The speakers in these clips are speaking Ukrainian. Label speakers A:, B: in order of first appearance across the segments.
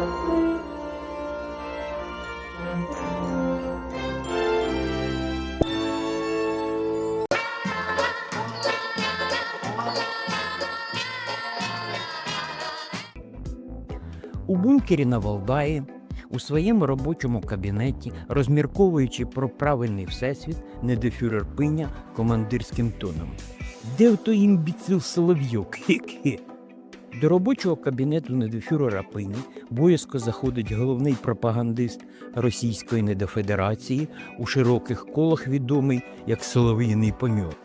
A: У бункері на Валдаї, у своєму робочому кабінеті, розмірковуючи про правильний всесвіт, недофюрер пиня командирським тоном. Де ото імбіцил Соловйок? Хе-хе. До робочого кабінету недофюрера пині боязко заходить головний пропагандист Російської недофедерації, у широких колах відомий як Солов'їний помьот.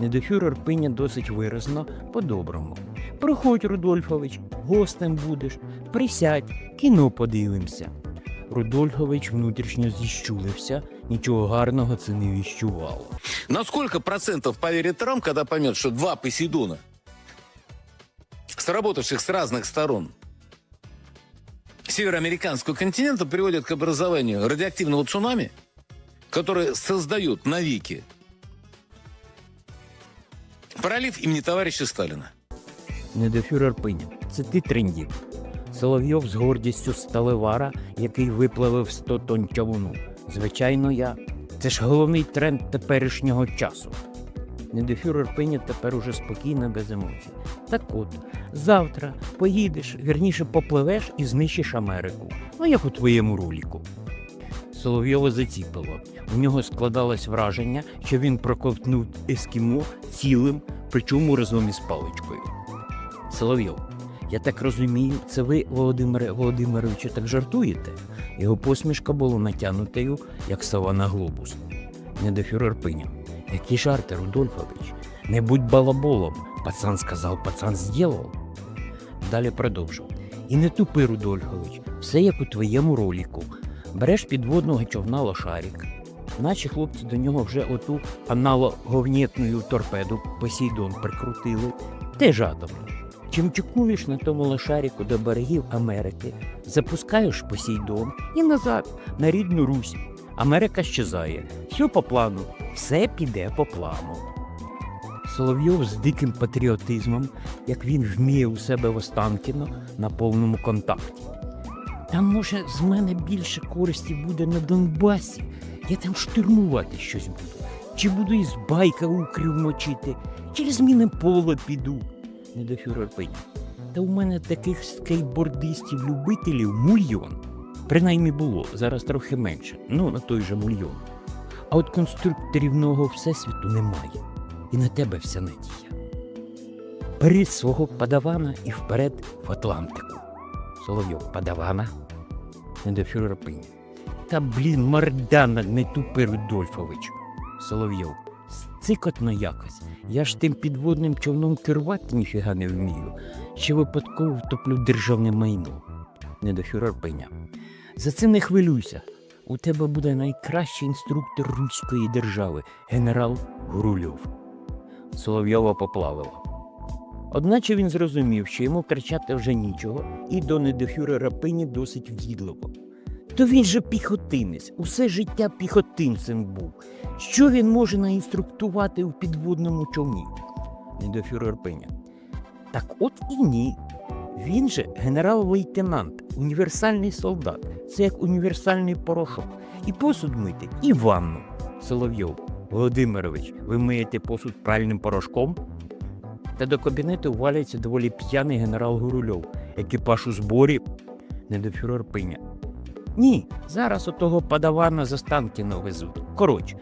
A: Недофюрер пиня досить виразно, по-доброму. Проходь, Рудольфович, гостем будеш, присядь, кіно подивимося. Рудольфович внутрішньо зіщулився, нічого гарного це не віщувало.
B: На сколько процентов поверит Трамп, когда поймет, что два Посейдона, сработавших с разных сторон, североамериканского континента приводят к образованию радиоактивного цунами, которое создает навеки пролив имени товарища Сталина.
A: Недофюрер пиня. Це ти трендів. Соловйов з гордістю сталевара, який виплавив 100 тонн човуну. Звичайно, я. Це ж головний тренд теперішнього часу. Недофюрер пиня тепер уже спокійно, без емоцій. Так от, завтра поїдеш, вірніше попливеш і знищиш Америку. Ну, як у твоєму роліку. Соловйова заціпило. У нього складалось враження, що він проковтнув ескімо цілим, причому разом із паличкою. Соловйов, я так розумію, це ви, Володимире Володимировичу, так жартуєте? Його посмішка була натягнутою, як сова на глобус. Недофюрер пиня. Які жарти, Рудольфович? Не будь балаболом. Пацан сказав, пацан зробив. Далі продовжив. І не тупи, Рудольфович, все як у твоєму роліку. Береш підводного човна лошарик. Наші хлопці до нього вже оту аналоговнєтну торпеду Посейдон прикрутили, теж атомну. Чимчикуєш на тому лошарику до берегів Америки, запускаєш Посейдон і назад, на рідну Русь. Америка щезає. Все по плану, все піде по плану. Соловйов з диким патріотизмом, як він вміє у себе в Останкіно на повному контакті. Там, може, з мене більше користі буде на Донбасі. Я там штурмувати щось буду. Чи буду із байка укрів мочити, через мінне поле піду. Недофюрер пиня. Та у мене таких скейтбордистів-любителів мільйон. Принаймні було, зараз трохи менше, ну на той же мільйон. А от конструкторів нового всесвіту немає. І на тебе вся надія. Бери свого падавана і вперед в Атлантику. Соловйов падавана. Недофюрер пиня. Та блін, мордана, не тупи, Рудольфович. Соловйов. Цикотно якось. Я ж тим підводним човном керувати ніфіга не вмію. Ще випадково втоплю державне майно. Недофюрер пиня. За це не хвилюйся. У тебе буде найкращий інструктор руської держави, генерал Гурульов. Соловйова поплавило. Одначе він зрозумів, що йому кричати вже нічого, і до недофюрера пині досить в'їдливо. То він же піхотинець, усе життя піхотинцем був. Що він може наінструктувати у підводному човні? Недофюрер пиня. Так от і ні. Він же генерал-лейтенант, універсальний солдат. Це як універсальний порошок. І посуд мити, і ванну. Соловйов. Володимирович, ви миєте посуд пральним порошком? Та до кабінету валяється доволі п'яний генерал Гурульов. Екіпаж у зборі. Недофюрер пиня. Ні, зараз отого падавана за Станкіно везуть. Коротше,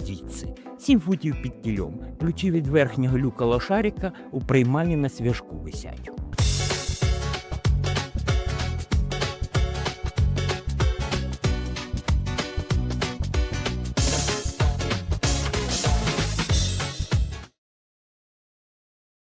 A: звідси. Сім футів під кільом. Ключі від верхнього люка лошарика у приймальні на свяжку висять.